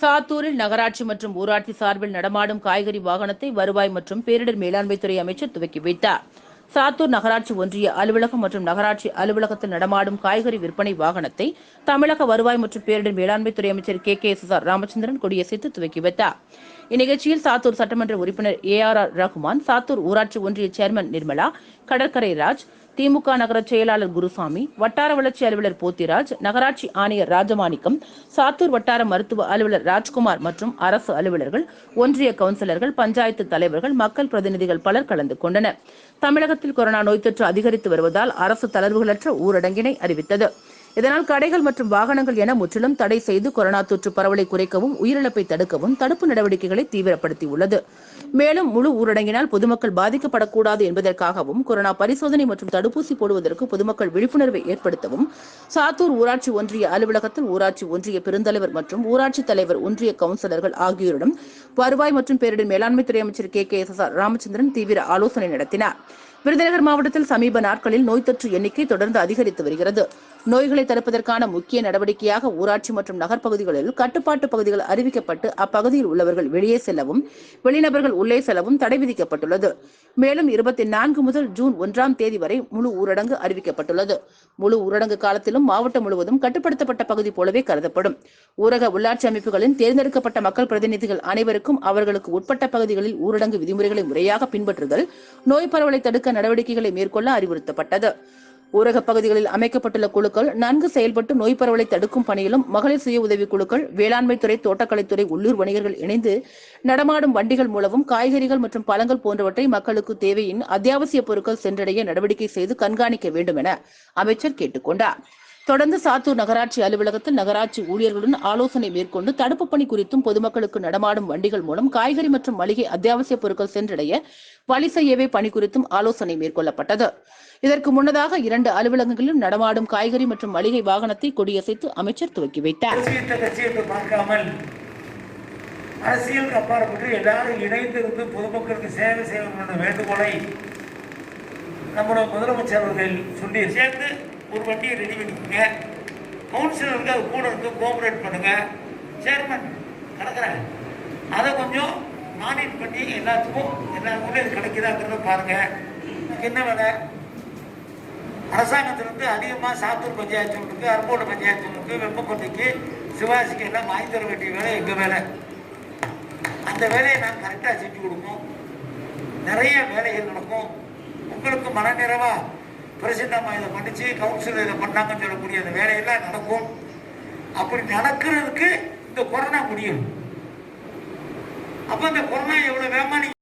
சாத்தூரில் நகராட்சி மற்றும் ஊராட்சி சார்பில் நடமாடும் காய்கறி வாகனத்தை வருவாய் மற்றும் பேரிடர் மேலாண்மைத்துறை அமைச்சர் துவக்கி வைத்தார். சாத்தூர் நகராட்சி ஒன்றிய அலுவலகம் மற்றும் நகராட்சி அலுவலகத்தில் நடமாடும் காய்கறி விற்பனை வாகனத்தை தமிழக வருவாய் மற்றும் பேரிடர் மேலாண்மைத்துறை அமைச்சர் K. K. S. R. Ramachandran கொடியசைத்து துவக்கி வைத்தார். இந்நிகழ்ச்சியில் சாத்தூர் சட்டமன்ற உறுப்பினர் A. R. R. Rahman Sattur ஊராட்சி ஒன்றிய சேர்மன் நிர்மலா கடற்கரை ராஜ் திமுக நகர செயலாளர் குருசாமி வட்டார வளர்ச்சி அலுவலர் போத்திராஜ் நகராட்சி ஆணையர் ராஜமாணிக்கம் சாத்தூர் வட்டார மருத்துவ அலுவலர் ராஜ்குமார் மற்றும் அரசு அலுவலர்கள் ஒன்றிய கவுன்சிலர்கள் பஞ்சாயத்து தலைவர்கள் மக்கள் பிரதிநிதிகள் பலர் கலந்து கொண்டனர். தமிழகத்தில் கொரோனா நோய் தொற்று அதிகரித்து வருவதால் அரசு தளர்வுகளற்ற ஊரடங்கினை அறிவித்தது. இதனால் கடைகள் மற்றும் வாகனங்கள் என முற்றிலும் தடை செய்து கொரோனா தொற்று பரவலை குறைக்கவும் உயிரிழப்பை தடுக்கவும் தடுப்பு நடவடிக்கைகளை தீவிரப்படுத்தியுள்ளது. மேலும் முழு ஊரடங்கினால் பொதுமக்கள் பாதிக்கப்படக்கூடாது என்பதற்காகவும் கொரோனா பரிசோதனை மற்றும் தடுப்பூசி போடுவதற்கு பொதுமக்கள் விழிப்புணர்வை ஏற்படுத்தவும் சாத்தூர் ஊராட்சி ஒன்றிய அலுவலகத்தில் ஊராட்சி ஒன்றிய பெருந்தலைவர் மற்றும் ஊராட்சி தலைவர் ஒன்றிய கவுன்சிலர்கள் ஆகியோரிடம் வருவாய் மற்றும் பேரிடர் மேலாண்மைத்துறை அமைச்சர் K. K. S. S. R. Ramachandran தீவிர ஆலோசனை நடத்தினார். விருதுநகர் மாவட்டத்தில் சமீப நாட்களில் நோய் தொற்று எண்ணிக்கை தொடர்ந்து அதிகரித்து வருகிறது. நோய்களை தடுப்பதற்கான முக்கிய நடவடிக்கையாக ஊராட்சி மற்றும் நகர்ப்பகுதிகளில் கட்டுப்பாட்டு பகுதிகள் அறிவிக்கப்பட்டு அப்பகுதியில் உள்ளவர்கள் வெளியே செல்லவும் வெளிநபர்கள் உள்ளே செல்லவும் தடை விதிக்கப்பட்டுள்ளது. மேலும் இருபத்தி நான்கு முதல் ஜூன் ஒன்றாம் தேதி வரை முழு ஊரடங்கு அறிவிக்கப்பட்டுள்ளது. முழு ஊரடங்கு காலத்திலும் மாவட்டம் முழுவதும் கட்டுப்படுத்தப்பட்ட பகுதி போலவே கருதப்படும். ஊரக உள்ளாட்சி அமைப்புகளின் தேர்ந்தெடுக்கப்பட்ட மக்கள் பிரதிநிதிகள் அனைவருக்கும் அவர்களுக்கு உட்பட்ட பகுதிகளில் ஊரடங்கு விதிமுறைகளை முறையாக பின்பற்றுதல் நோய் பரவலை தடுக்க நடவடிக்கைகளை மேற்கொள்ள அறிவுறுத்தப்பட்டது. ஊரக பகுதிகளில் அமைக்கப்பட்டுள்ள குழுக்கள் நன்கு செயல்பட்டு நோய் பரவலை தடுக்கும் பணியிலும் மகளிர் சுய உதவி குழுக்கள் வேளாண்மைத்துறை தோட்டக்கலைத்துறை உள்ளூர் வணிகர்கள் இணைந்து நடமாடும் வண்டிகள் மூலமும் காய்கறிகள் மற்றும் பழங்கள் போன்றவற்றை மக்களுக்கு தேவையின் அத்தியாவசிய பொருட்கள் சென்றடைய நடவடிக்கை செய்து கண்காணிக்க வேண்டும் என அமைச்சர் கேட்டுக்கொண்டார். கொண்டார் தொடர்ந்து சாத்தூர் நகராட்சி அலுவலகத்தில் நகராட்சி ஊழியர்களுடன் ஆலோசனை மேற்கொண்டு தடுப்பு பணி குறித்தும் பொதுமக்களுக்கு நடமாடும் வண்டிகள் மூலம் காய்கறி மற்றும் மளிகை அத்தியாவசிய பொருட்கள் சென்றடைய வழி செய்யவே பணி குறித்தும் ஆலோசனை மேற்கொள்ளப்பட்டது. இதற்கு முன்னதாக இரண்டு அலுவலகங்களிலும் நடமாடும் காய்கறி மற்றும் மளிகை வாகனத்தை கொடியசைத்து அமைச்சர் துவக்கி வைத்தார். அரசியலுக்கு அப்பாற்பட்டு எல்லாரும் இணைந்திருந்து பொதுமக்களுக்கு சேவை செய்ய வேண்டுகோளை நம்முடைய முதலமைச்சர் அவர்கள் சொல்லி சேர்ந்து ஒரு வண்டியை ரெடி பண்ணிக்கோங்க. கவுன்சிலருக்கு அது கூட இருந்து கோஆபரேட் பண்ணுங்கள் சேர்மன் கிடக்குறாங்க அதை கொஞ்சம் மானிட் பண்ணி எல்லாத்துக்கும் எல்லாருக்குமே இது கிடைக்குதாங்கிறத பாருங்கள் எனக்கு என்ன வேலை? அரசாங்கத்திலிருந்து அதிகமாக சாத்தூர் பஞ்சாயத்துகளுக்கு அரும்போடு பஞ்சாயத்து வெப்பக்கொட்டைக்கு சிவாசிக்கு எல்லாம் வாங்கி தர வேண்டிய வேலை எங்கள் வேலை? அந்த வேலையை நாங்கள் கரெக்டாக செஞ்சு கொடுப்போம். நிறைய வேலைகள் நடக்கும். உங்களுக்கு மனநிறைவா பிரசிடமாக இதை பண்ணிச்சு கவுன்சிலர் இதை பண்ணாங்கன்னு சொல்லக்கூடிய அந்த வேலையெல்லாம் நடக்கும். அப்படி நடக்கிறதுக்கு இந்த கொரோனா முடியும். அப்போ இந்த கொரோனா எவ்வளோ வேகமாக